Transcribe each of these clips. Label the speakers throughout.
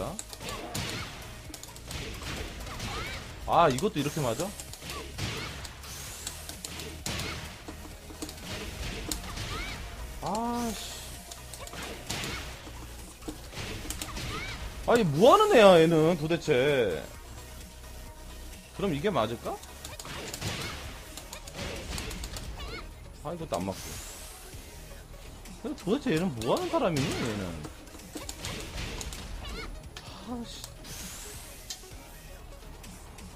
Speaker 1: 되겠다. 아, 이것도 이렇게 맞아? 아씨. 아니, 뭐 하는 애야, 얘는 도대체. 그럼 이게 맞을까? 아, 이것도 안 맞고. 도대체 얘는 뭐 하는 사람이니, 얘는. 아씨.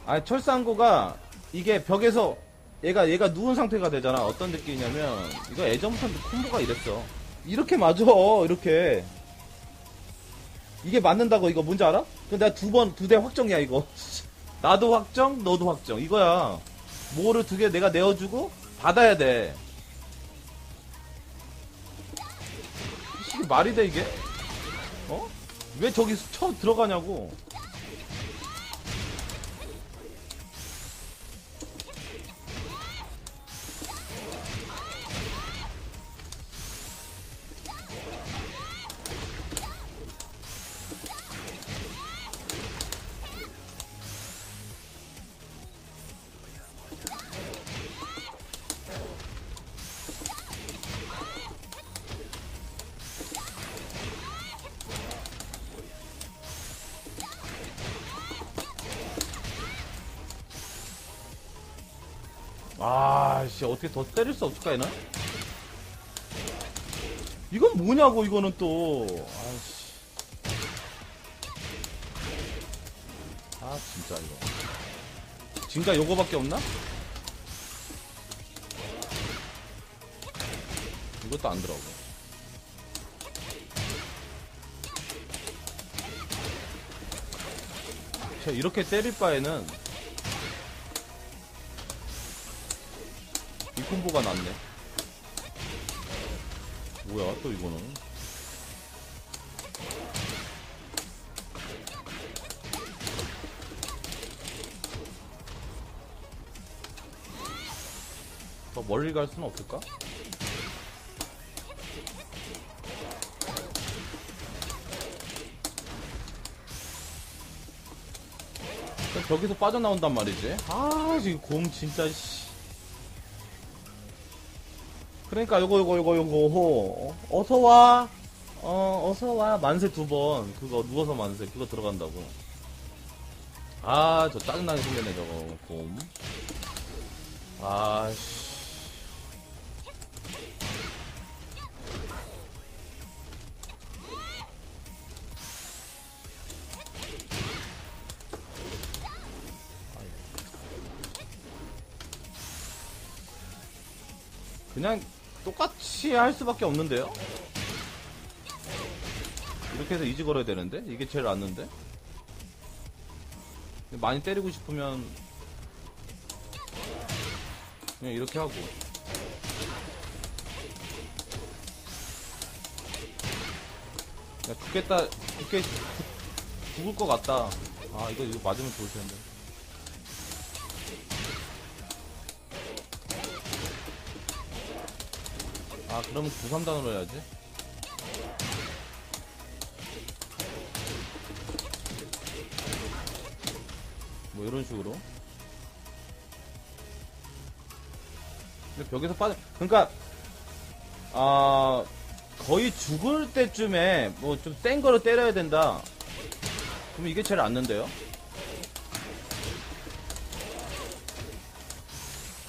Speaker 1: 아, 철상고가 이게 벽에서 얘가 얘가 누운 상태가 되잖아. 어떤 느낌이냐면 이거 예전부터 콤보가 이랬어. 이렇게 맞아. 이렇게. 이게 맞는다고 이거 뭔지 알아? 근데 내가 두 번 두 대 확정이야 이거. 나도 확정, 너도 확정. 이거야. 뭐를 두 개 내가 내어주고 받아야 돼. 이게 말이 돼 이게? 어? 왜 저기 쳐 들어가냐고. 아, 씨, 어떻게 더 때릴 수 없을까, 얘는? 이건 뭐냐고, 이거는 또. 아씨. 아, 진짜, 이거. 진짜 요거밖에 없나? 이것도 안 들어가고. 쟤 이렇게 때릴 바에는 콤보가 낫네. 뭐야, 또 이거는. 더 멀리 갈 수는 없을까? 저기서 빠져나온단 말이지. 아, 지금 곰 진짜, 씨. 그러니까 요거 요거 요거 요거 어서 와. 어 어서 와 만세 두 번 그거 누워서 만세 그거 들어간다고. 아 저 짜증나게 생겼네 저거 곰. 아씨. 그냥 똑같이 할 수밖에 없는데요? 이렇게 해서 이지 걸어야 되는데? 이게 제일 낫는데? 많이 때리고 싶으면 그냥 이렇게 하고 야 죽겠다 죽겠 죽- 죽을 것 같다 아 이거 이거 맞으면 좋을 텐데 아 그러면 9-3단으로 해야지. 뭐 이런 식으로. 근데 벽에서 빠져 그러니까 아 거의 죽을 때쯤에 뭐 좀 센 거로 때려야 된다. 그럼 이게 제일 낫는데요?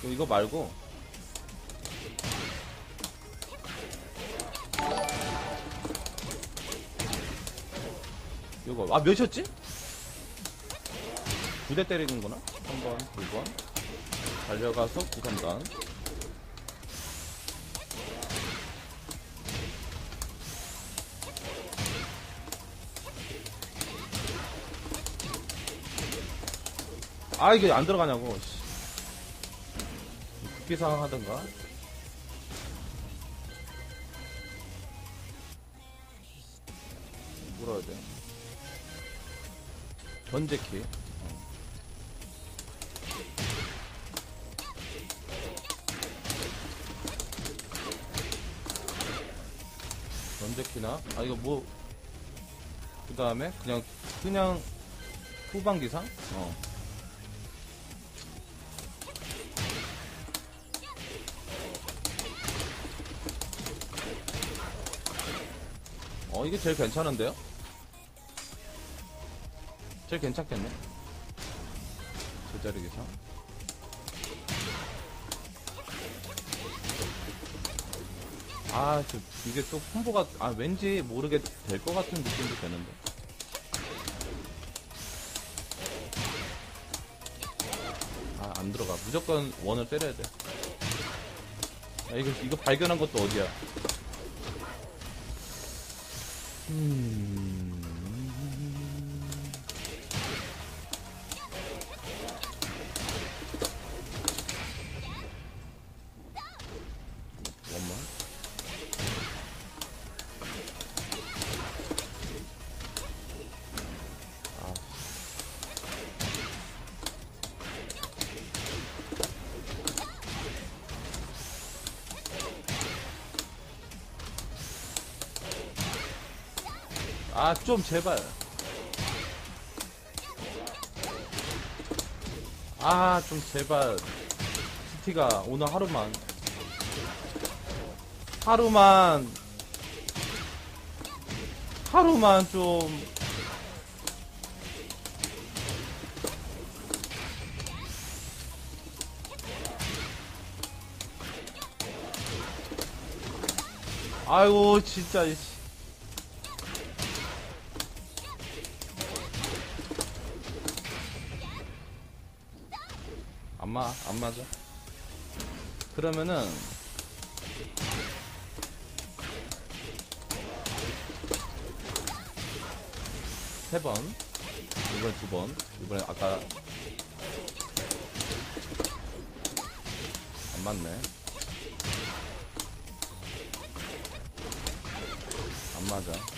Speaker 1: 이거 말고 이거. 아 몇이었지? 두 대 때리는구나? 3번 2번. 달려가서 9, 3단. 아 이게 안 들어가냐고 씨. 국기상 하던가 전제키? 전제키나? 아 이거 뭐 그 다음에 그냥 그냥 후반기상? 어. 어, 이게 제일 괜찮은데요? 제일 괜찮겠네. 제자리 기상. 아, 저, 이게 또 콤보가, 아, 왠지 모르게 될 것 같은 느낌도 드는데. 아, 안 들어가. 무조건 원을 때려야 돼. 아, 이거, 이거 발견한 것도 어디야? 음. 아, 좀 제발. 아, 좀 제발. 스티가 오늘 하루만. 하루만. 하루만 좀. 아이고, 진짜, 마, 안 맞아. 그러면은, 세 번, 이번에 두 번, 이번에 아까, 안 맞네. 안 맞아.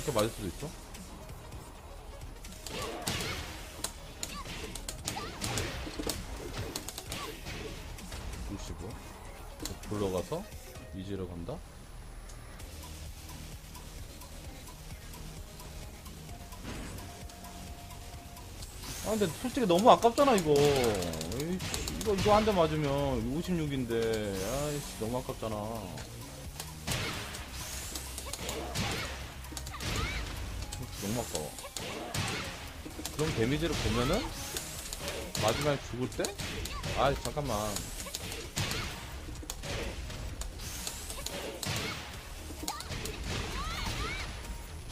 Speaker 1: 그렇게 맞을 수도 있어? 보시고 불러가서 위지로 간다. 아 근데 솔직히 너무 아깝잖아 이거. 에이씨, 이거 이거 한 대 맞으면 56인데 아이씨 너무 아깝잖아. 너무 아까워. 그럼 데미지를 보면은 마지막에 죽을 때? 아 잠깐만.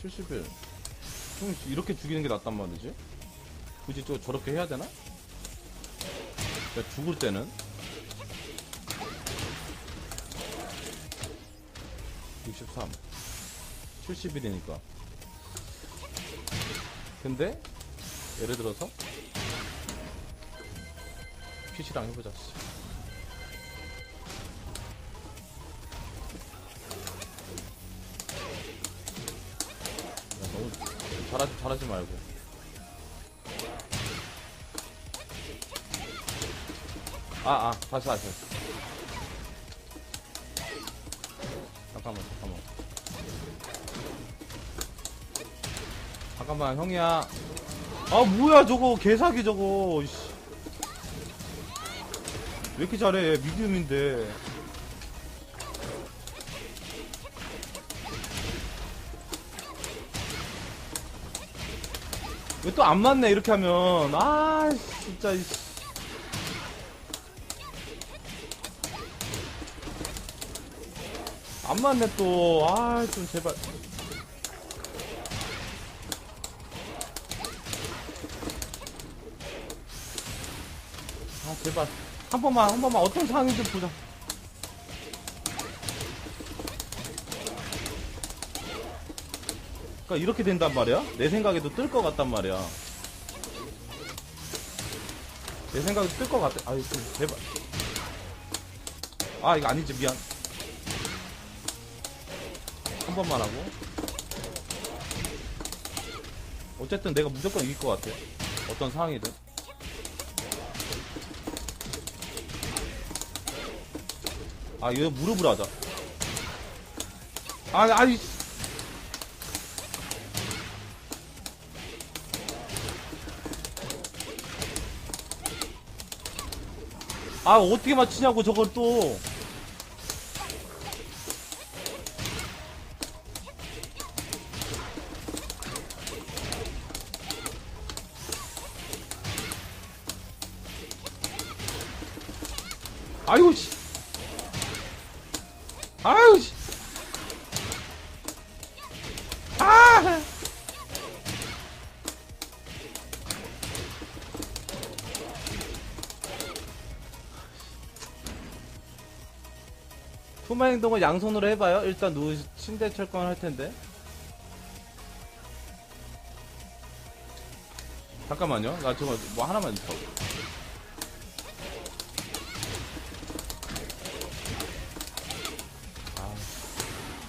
Speaker 1: 70일. 형 이렇게 죽이는 게 낫단 말이지? 굳이 또 저렇게 해야 되나? 그러니까 죽을 때는 63 70일이니까 근데 예를 들어서 PC랑 해보자 씨. 야, 너무 잘하지, 잘하지 말고 아, 아, 다시. 다시. 잠깐만, 형이야. 아, 뭐야, 저거. 개사기, 저거. 이씨. 왜 이렇게 잘해? 미디움인데. 왜 또 안 맞네, 이렇게 하면. 아, 진짜, 이씨. 안 맞네 또. 아, 좀 제발. 아, 제발. 한 번만, 한 번만 어떤 상황인지 보자. 그러니까 이렇게 된단 말이야? 내 생각에도 뜰 것 같단 말이야. 내 생각에도 뜰 것 같아. 아유, 좀 제발. 아, 이거 아니지, 미안. 한 번만 하고. 어쨌든 내가 무조건 이길 것 같아. 어떤 상황이든. 아, 이거 무릎으로 하자. 아, 아니. 아, 어떻게 맞추냐고, 저걸 또. 아이고, 씨. 아유, 씨. 아! 투마 행동을 양손으로 해봐요. 일단 누 침대 철권을 할 텐데. 잠깐만요. 나 저거 뭐 하나만 더. 아,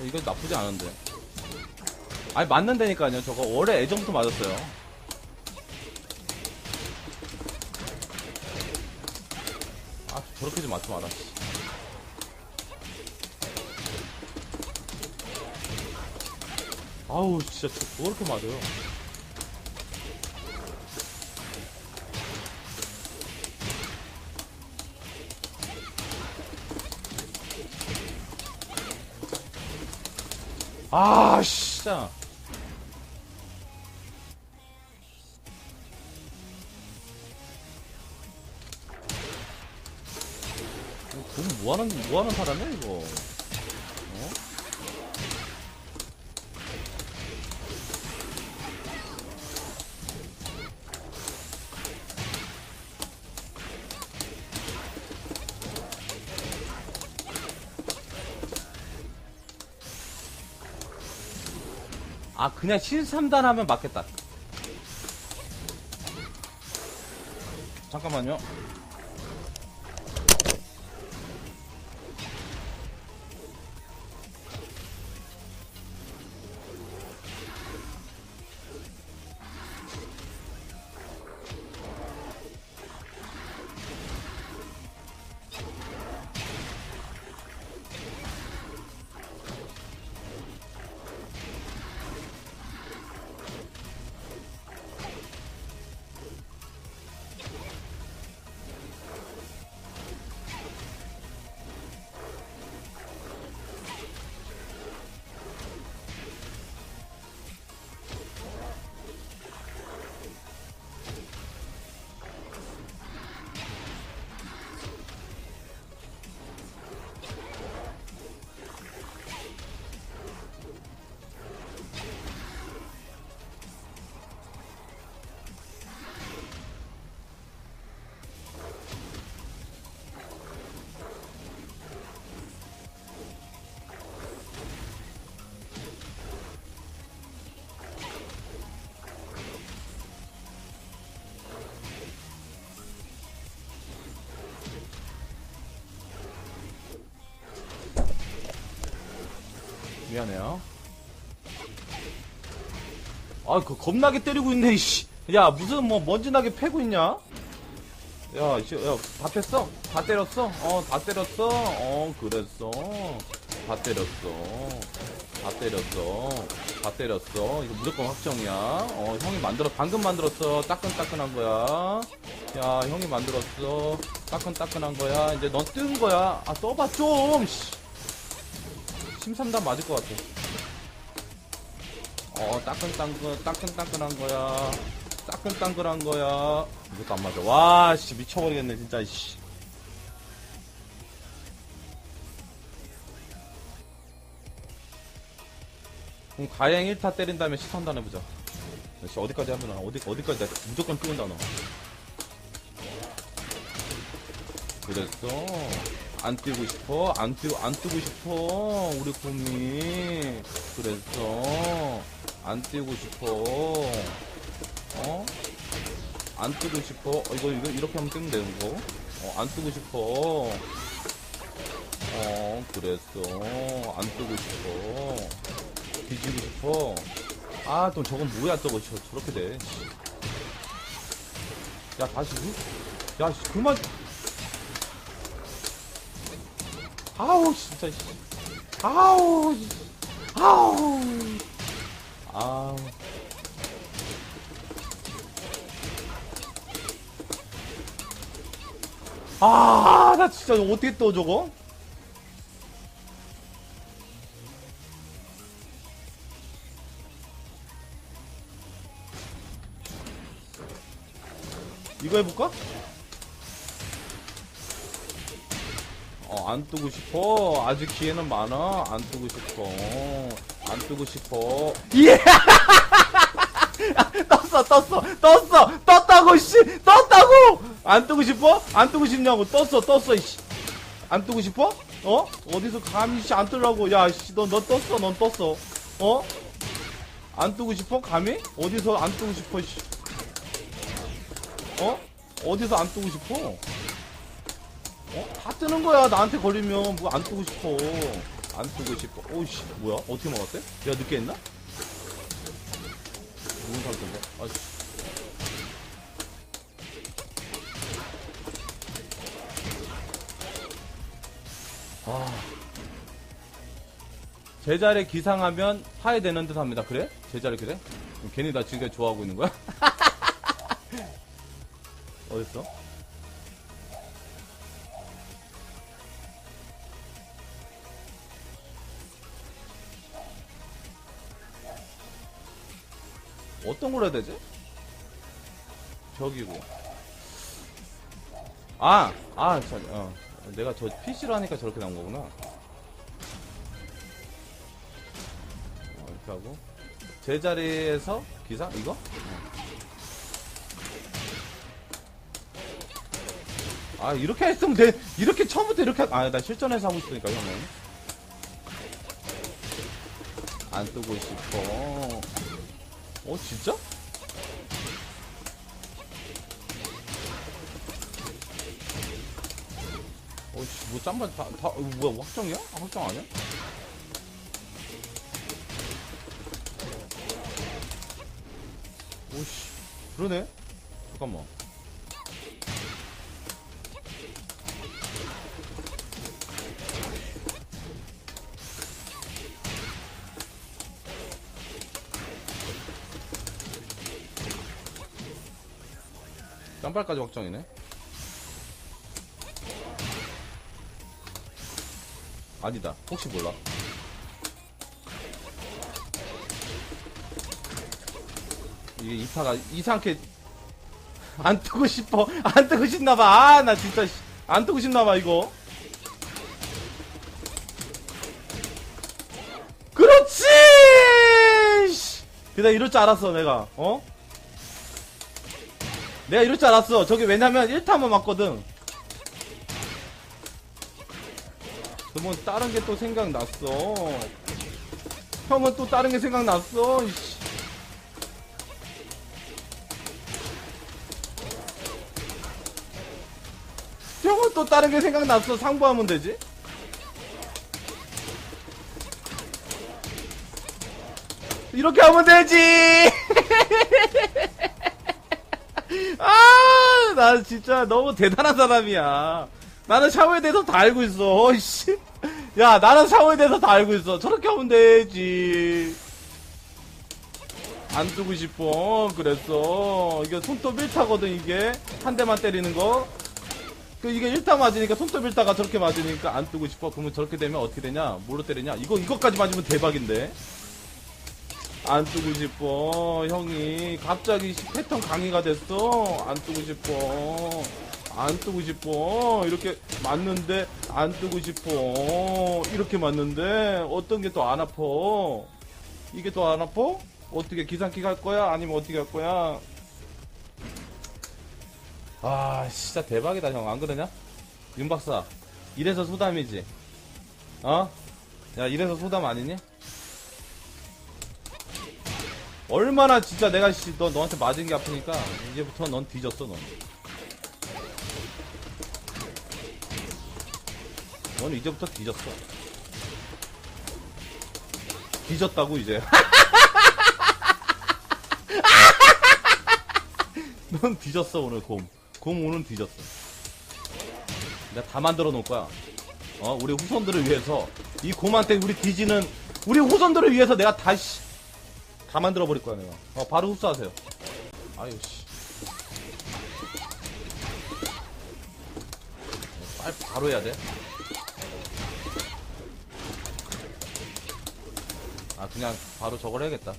Speaker 1: 이거 나쁘지 않은데. 아니 맞는다니까요. 저거 원래 애정부터 맞았어요. 아 저렇게 좀 맞지 마라. 씨. 아우 진짜 저, 왜 이렇게 맞아요? 아 진짜. 돈 뭐하는 뭐하는 사람이야 이거 아 그냥 실삼단 하면 맞겠다. 잠깐만요 미안해요 아, 그 겁나게 때리고 있네, 이씨. 야, 무슨 뭐 먼지나게 패고 있냐? 야, 이씨, 야, 다 뺐어? 다 때렸어? 어, 다 때렸어? 어, 그랬어. 다 때렸어. 다 때렸어. 다 때렸어. 이거 무조건 확정이야. 어, 형이 만들어, 방금 만들었어. 따끈따끈한 거야. 야, 형이 만들었어. 따끈따끈한 거야. 이제 넌 뜬 거야. 아, 떠봐, 좀, 씨. 심삼단 맞을 것 같아. 어, 따끈따끈, 따끈따끈한 거야. 따끈따끈한 거야. 이것도 안 맞아. 와, 씨, 미쳐버리겠네, 진짜, 씨. 그럼 가행 1타 때린 다음에 시탄단 해보자. 역시 어디까지 하면 어디 어디까지 무조건 끄는다 너. 그랬어. 안 뛰고 싶어. 안 뛰고 안 뛰고 싶어. 우리 곰이. 그랬어. 안 뛰고 싶어. 어? 안 뜨고 싶어. 어, 이거 이거 이렇게 하면 뜨면 되는 거. 어, 안 뜨고 싶어. 어, 그랬어. 안 뜨고 싶어. 뒤지고 싶어. 아, 또 저건 뭐야, 저거. 저, 저렇게 돼. 야, 다시. 후- 야, 씨, 그만. 아우, 진짜. 씨. 아우. 씨. 아우. 아우. 아, 나 진짜 어떻게 떠, 저거? 이거 해볼까? 안 뜨고 싶어. 아직 기회는 많아. 안 뜨고 싶어. 안 뜨고 싶어. 예! 떴어, 떴어, 떴어! 떴다고, 씨! 떴다고! 안 뜨고 싶어? 안 뜨고 싶냐고. 떴어, 떴어, 씨. 안 뜨고 싶어? 어? 어디서 감히, 씨, 안 뜨라고. 야, 씨, 너, 너 떴어, 넌 떴어. 어? 안 뜨고 싶어? 감히? 어디서 안 뜨고 싶어, 씨. 어? 어디서 안 뜨고 싶어? 어? 다 뜨는 거야. 나한테 걸리면 뭐 안 뜨고 싶어. 안 뜨고 싶어. 오이씨, 뭐야? 어떻게 먹었대? 내가 늦게 했나? 누군 상태인데? 아씨. 아. 제자리 기상하면 파해되는 듯 합니다. 그래? 제자리 그래? 괜히 나 지금까지 좋아하고 있는 거야? 어딨어? 어떤 걸 해야 되지? 벽이고. 아! 아, 참, 어. 내가 저 PC로 하니까 저렇게 나온 거구나. 어, 이렇게 하고. 제자리에서 기사? 이거? 아 이렇게 했으면 돼 이렇게 처음부터 이렇게 아 나 실전에서 하고 있으니까 형은 안 뜨고 싶어 어 진짜? 어씨 뭐 짬바 다, 다 어, 뭐야 확정이야? 아, 확정 아니야? 오씨 그러네 잠깐만 짬발까지 확정이네. 아니다. 혹시 몰라. 이게 이파가 이상하게 안 뜨고 싶어. 안 뜨고 싶나봐. 아, 나 진짜 씨. 안 뜨고 싶나봐, 이거. 그렇지! 씨. 그냥 이럴 줄 알았어, 내가. 어? 내가 이럴 줄 알았어. 저게 왜냐면 1타만 맞거든. 그러면 다른 게 또 생각났어. 형은 또 다른 게 생각났어. 이씨. 형은 또 다른 게 생각났어. 상부하면 되지. 이렇게 하면 되지! 아, 나 진짜 너무 대단한 사람이야. 나는 샤워에 대해서 다 알고 있어. 어이씨. 야, 나는 샤워에 대해서 다 알고 있어. 저렇게 하면 되지. 안 뜨고 싶어. 그랬어. 이게 손톱 1타거든, 이게. 한 대만 때리는 거. 그, 이게 1타 맞으니까, 손톱 1타가 저렇게 맞으니까 안 뜨고 싶어. 그러면 저렇게 되면 어떻게 되냐? 뭐로 때리냐? 이거, 이거까지 맞으면 대박인데. 안 뜨고 싶어 형이 갑자기 시- 패턴 강의가 됐어 안 뜨고 싶어 안 뜨고 싶어 이렇게 맞는데 안 뜨고 싶어 이렇게 맞는데 어떤 게 더 안 아파 이게 더 안 아파? 어떻게 기상기 갈 거야? 아니면 어떻게 할 거야? 아, 진짜 대박이다, 형. 안 그러냐? 윤 박사. 이래서 소담이지. 어? 야, 이래서 소담 아니니? 얼마나 진짜 내가 씨, 너, 너한테 맞은 게 아프니까, 이제부터 넌 뒤졌어, 넌. 넌 이제부터 뒤졌어. 뒤졌다고, 이제. 넌 뒤졌어, 오늘 곰. 곰 오늘 뒤졌어. 내가 다 만들어 놓을 거야. 어, 우리 후손들을 위해서. 이 곰한테 우리 뒤지는, 우리 후손들을 위해서 내가 다, 씨. 다 만들어 버릴 거야, 내가. 어, 바로 흡수하세요. 아유, 씨. 빨리 바로 해야 돼. 아, 그냥 바로 저걸 해야겠다.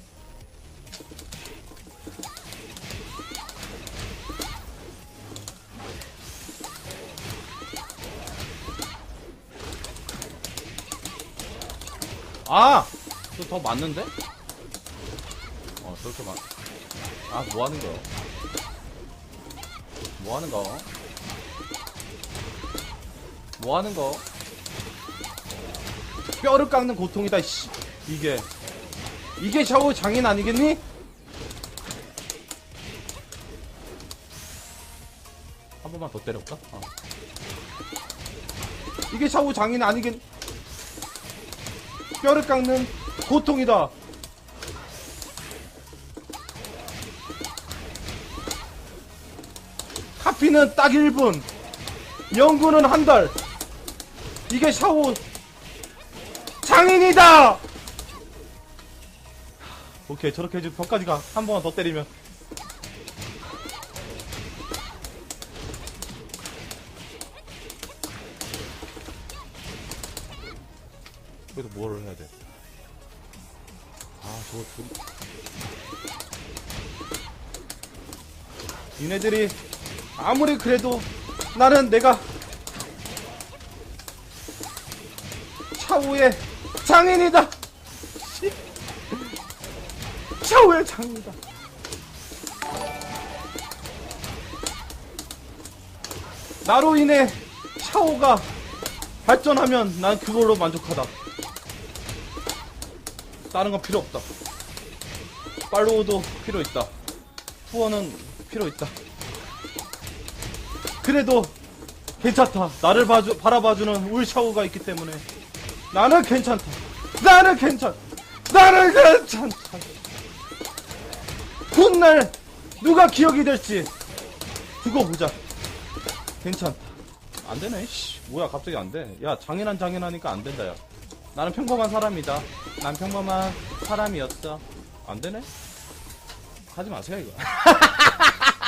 Speaker 1: 아! 저더 맞는데? 어, 저렇게 맞. 아, 뭐 하는 거야? 뭐 하는 거? 뭐 하는 거? 뼈를 깎는 고통이다, 씨. 이게. 이게 샤워 장인 아니겠니? 한 번만 더 때려볼까? 어. 이게 샤워 장인 아니겠, 뼈를 깎는 고통이다. 카피는 딱 1분. 연구는 한 달. 이게 샤워 장인이다! 오케이, 저렇게 해주 벽까지 가. 한 번만 더 때리면. 여기서 뭐를 해야 돼? 아, 저거 둘. 니네들이 아무리 그래도 나는 내가 차후의 장인이다! 씨. 차후의 장인이다! 나로 인해 샤오가 발전하면 난 그걸로 만족하다. 다른 건 필요 없다. 팔로우도 필요 있다. 후원은 필요 있다. 그래도 괜찮다. 나를 봐주, 바라봐주는 울샤오가 있기 때문에 나는 괜찮다. 나는 괜찮. 나는 괜찮다. 훗날 누가 기억이 될지 두고 보자. 괜찮다. 안 되네. 씨. 뭐야 갑자기 안 돼. 야 장인한 장인하니까 안 된다 야. 나는 평범한 사람이다. 난 평범한 사람이었어. 안 되네. 하지 마세요 이거.